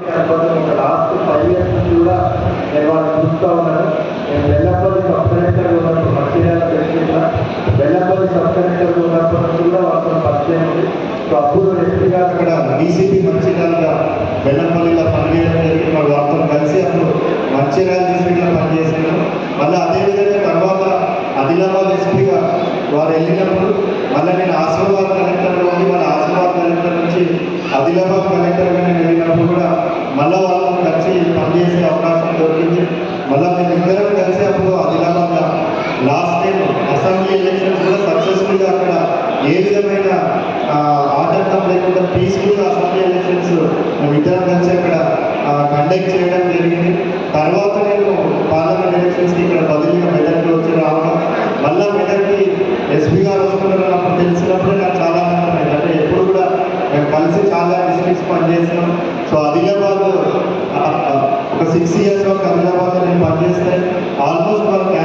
ఒక last five years నుంచి కూడా నేను వాళ్ళని చూస్తూ ఉన్నాను నేను వెల్లపల్లి సబ్ కలెక్టర్ ఉన్నప్పుడు మంచిర్యాల తెలిసిన వెల్లపల్లి సబ్ కలెక్టర్ ఉన్నప్పటి నుంచి కూడా వాళ్ళతో పరిచయం ఉంది సో అప్పుడు ఎస్పీ గారు అక్కడ డీసీపీ మంచిర్యాలగా బెల్లంపల్లిలో పనిచేయడం జరిగింది. మరి వాళ్ళతో కలిసి అప్పుడు మంచిర్యాల డిస్ట్రిక్ట్లో పనిచేసాను మళ్ళీ అదేవిధంగా తర్వాత ఆదిలాబాద్ ఎస్పీగా వారు వెళ్ళినప్పుడు మళ్ళీ నేను ఆసిఫాబాద్ కలెక్టర్లో ఉండి మళ్ళీ ఆసిఫాబాద్ కలెక్టర్ నుంచి ఆదిలాబాద్ కలెక్టర్గా కూడా అక్కడ ఏ విధమైన ఆ, ఆటంకం లేకుండా పీస్ఫుల్గా అసెంబ్లీ ఎలక్షన్స్ ఇద్దరం కలిసి అక్కడ కండక్ట్ చేయడం జరిగింది. తర్వాత నేను పార్లమెంట్ ఎలక్షన్స్కి ఇక్కడ బదిలీగా మెదక్కి వచ్చి రావడం మళ్ళీ మెదక్కి ఎస్పీ గారు వస్తున్నారు అప్పుడు తెలిసినప్పుడే నాకు చాలా ఆనందమైంది. అంటే ఎప్పుడు కూడా మేము కలిసి చాలా డిస్ట్రిక్ట్స్ పనిచేసినాం. సో ఆదిలాబాద్ ఒక సిక్స్ ఇయర్స్ వరకు ఆదిలాబాద్లో నేను పనిచేస్తే ఆల్మోస్ట్ మనకి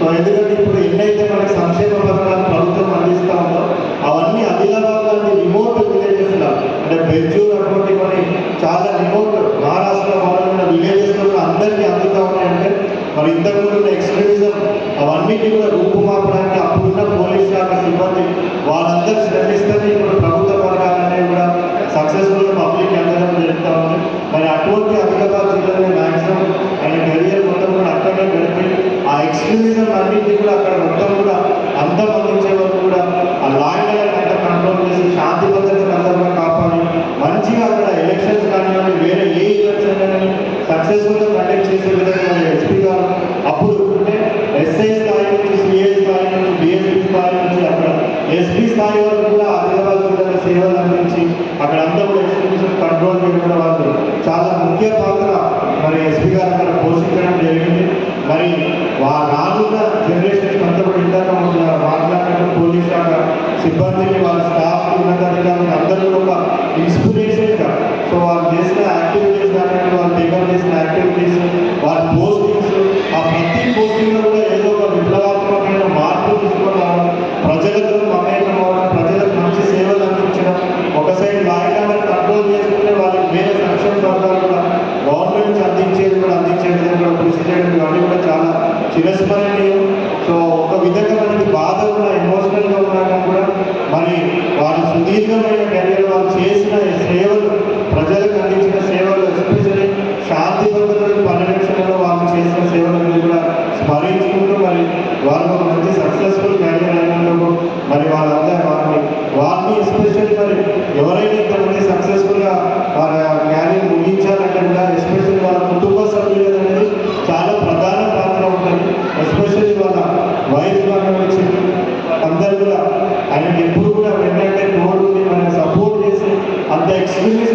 సో ఎందుకంటే ఇప్పుడు ఎన్నైతే మనకి సంక్షేమ పథకాలు ప్రభుత్వం అందిస్తా ఉందో అవన్నీ ఆదిలాబాద్ లాంటి రిమోట్ విలేజెస్ అంటే బెంజూర్ అటువంటి కొన్ని చాలా రిమోట్ మహారాష్ట్ర వాళ్ళ విలేజెస్లో కూడా అందరికీ అందుతూ ఉన్నాయంటే మరి ఇంతకుముందు ఎక్స్ట్రీమిజం అవన్నిటి కూడా రూపుమాపడానికి అప్పుడున్న పోలీస్ శాఖ సిబ్బంది వాళ్ళందరూ శ్రమిస్తేనే ఇప్పుడు ప్రభుత్వ పథకాలన్నీ కూడా సక్సెస్ఫుల్ పబ్లిక్ అందడం జరుగుతూ ఉంది మరి అటువంటి ఆదిలాబాద్ జిల్లాలో మ్యాక్సిమం ఆయన కెరియర్ మొత్తం కూడా అక్కడే గడిపి ఆ అన్నింటినీ కూడా అక్కడ మొత్తం కూడా వేరే కూడా గవర్నమెంట్ అందించేది కూడా అందించే విధంగా కూడా కృషి చేయడం ఇవన్నీ కూడా చాలా చిరస్మరణీయం. సో ఒక విధంగా మనకి బాధ ఉన్న ఎమోషనల్గా ఉన్నాక కూడా మరి వారి సుదీర్ఘమైన కెరీర్ వారు చేసిన సేవలు ప్రజలకు అందించిన సేవలు ఎస్పెషల్లీ శాంతి భద్రతల పరిరక్షణలో వాళ్ళు చేసిన సేవలను కూడా స్మరించుకుంటూ మరి వారు ఒక మంచి సక్సెస్ఫుల్ కెరీర్ అయినందుకు మరి వాళ్ళందరూ వారిని వారిని ఎస్పెషల్లీ మరి ఎస్పెషల్లీ వాళ్ళ వైఫ్ వచ్చి అందరు కూడా ఆయనకి ఎప్పుడు కూడా వెంటనే తోడుని మనం సపోర్ట్ చేసి అంత ఎక్స్పీరియన్స్